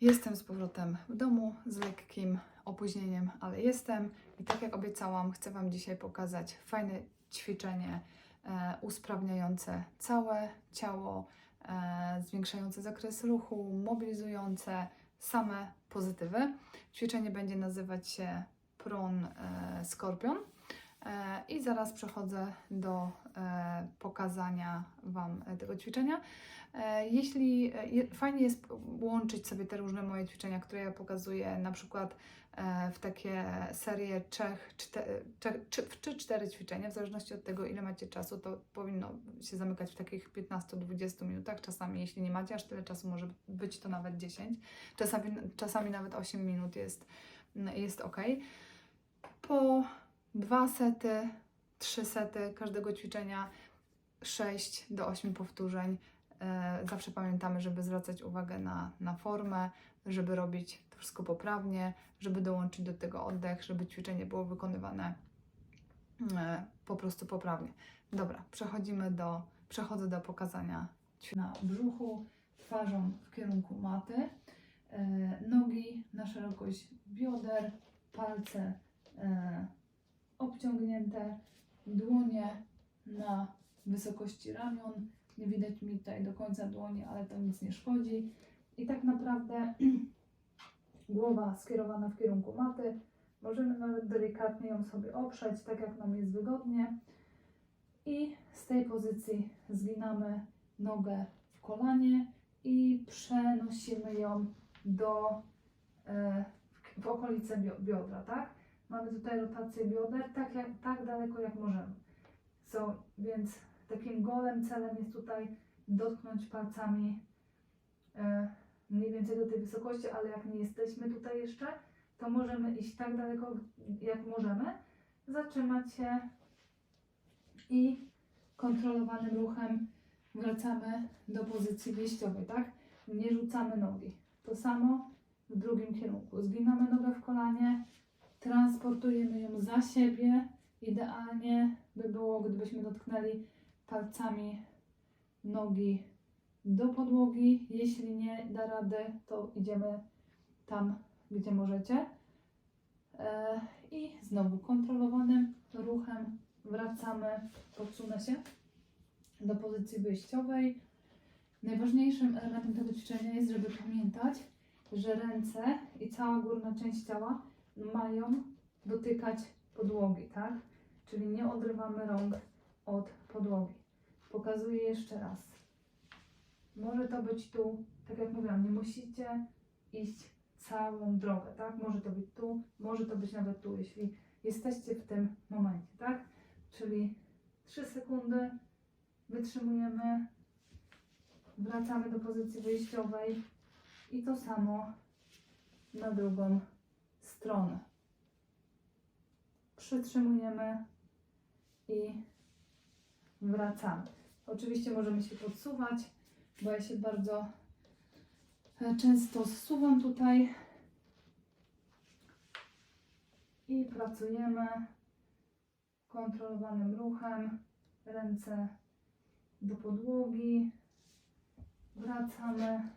Jestem z powrotem w domu z lekkim opóźnieniem, ale jestem. I tak jak obiecałam, chcę Wam dzisiaj pokazać fajne ćwiczenie e, usprawniające całe ciało, e, zwiększające zakres ruchu, mobilizujące same pozytywy. Ćwiczenie będzie nazywać się Pron e, Skorpion. E, I zaraz przechodzę do e, pokazania Wam e, tego ćwiczenia. Jeśli je- fajnie jest łączyć sobie te różne moje ćwiczenia, które ja pokazuję, na przykład w takie serie trzech, czte, cze- czy, czy cztery ćwiczenia, w zależności od tego, ile macie czasu, to powinno się zamykać w takich 15-20 minutach. Czasami, jeśli nie macie aż tyle czasu, może być to nawet 10. Czasami, czasami nawet 8 minut jest, jest ok. Po dwa sety, trzy sety każdego ćwiczenia, 6 do 8 powtórzeń. E, Zawsze pamiętamy, żeby zwracać uwagę na, na formę, żeby robić to wszystko poprawnie, żeby dołączyć do tego oddech, żeby ćwiczenie było wykonywane e, po prostu poprawnie. Dobra, przechodzimy do, przechodzę do pokazania na brzuchu, twarzą w kierunku maty, e, nogi na szerokość bioder, palce obciągnięte, dłonie na wysokości ramion. Nie widać mi tutaj do końca dłoni, ale to nic nie szkodzi. I tak naprawdę głowa skierowana w kierunku maty. Możemy nawet delikatnie ją sobie oprzeć, tak jak nam jest wygodnie. I z tej pozycji zginamy nogę w kolanie i przenosimy ją do e, w, okolice bio- biodra, tak? Mamy tutaj rotację bioder, tak, jak, tak daleko jak możemy. So, więc takim golem celem jest tutaj dotknąć palcami e, mniej więcej do tej wysokości, ale jak nie jesteśmy tutaj jeszcze, to możemy iść tak daleko jak możemy, zatrzymać się i kontrolowanym ruchem wracamy do pozycji wyjściowej, tak? Nie rzucamy nogi. To samo w drugim kierunku. Zginamy nogę w kolanie, transportujemy ją za siebie. Idealnie by było, gdybyśmy dotknęli palcami nogi do podłogi. Jeśli nie da rady, to idziemy tam, gdzie możecie. E, I znowu kontrolowanym ruchem wracamy, podsunę się do pozycji wyjściowej. Najważniejszym elementem tego ćwiczenia jest, żeby pamiętać, że ręce i cała górna część ciała mają dotykać podłogi, tak? Czyli nie odrywamy rąk od podłogi. Pokazuję jeszcze raz. Może to być tu, tak jak mówiłam, nie musicie iść całą drogę, tak? Może to być tu, może to być nawet tu, jeśli jesteście w tym momencie, tak? Czyli 3 sekundy, wytrzymujemy, wracamy do pozycji wyjściowej i to samo na drugą stronę. Przytrzymujemy i wracamy. Oczywiście możemy się podsuwać, bo ja się bardzo e, często zsuwam tutaj i pracujemy kontrolowanym ruchem. Ręce do podłogi. Wracamy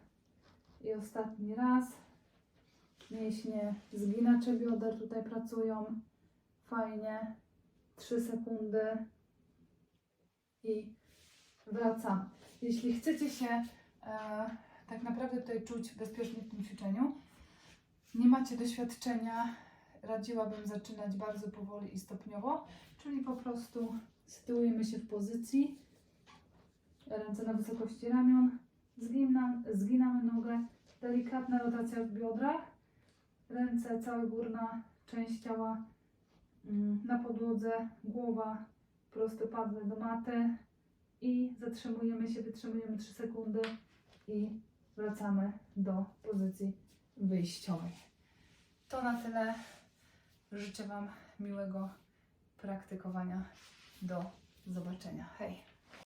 i ostatni raz. Mięśnie zginacze bioder tutaj pracują. Fajnie. 3 sekundy i wracamy. Jeśli chcecie się e, tak naprawdę tutaj czuć bezpiecznie w tym ćwiczeniu, nie macie doświadczenia, radziłabym zaczynać bardzo powoli i stopniowo, czyli po prostu sytuujemy się w pozycji, ręce na wysokości ramion, zginam, zginamy nogę, delikatna rotacja w biodrach, ręce, cała górna część ciała mm, na podłodze, głowa prostopadle do maty i zatrzymujemy się, wytrzymujemy 3 sekundy i wracamy do pozycji wyjściowej. To na tyle. Życzę Wam miłego praktykowania. Do zobaczenia. Hej!